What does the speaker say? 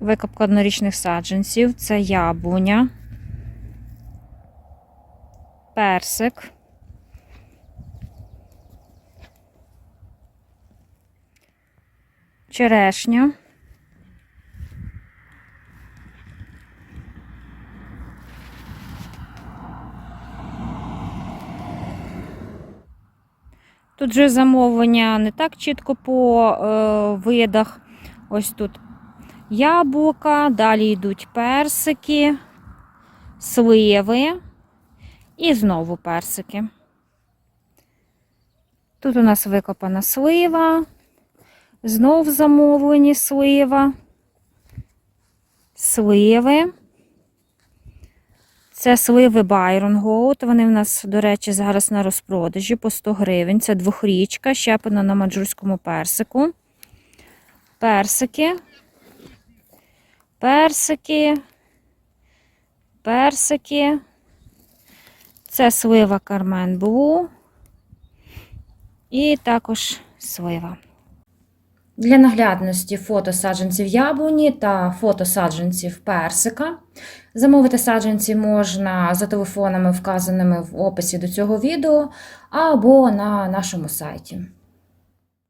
Викопка однорічних саджанців. Це яблуня, персик. Черешня. Тут же замовлення не так чітко по е, видах. Ось тут яблука, далі йдуть персики, сливи і знову персики. Тут у нас викопана слива, знов замовлені слива, сливи. Це сливи Byron Gold. Вони в нас, до речі, зараз на розпродажі по 100 гривень. Це двохрічка, щеплена на маджурському персику. Персики. Персики. Персики. Це слива Carmen Blue. І також слива. Для наглядності фото саджанців яблуні та фото саджанців персика. Замовити саджанці можна за телефонами, вказаними в описі до цього відео, або на нашому сайті.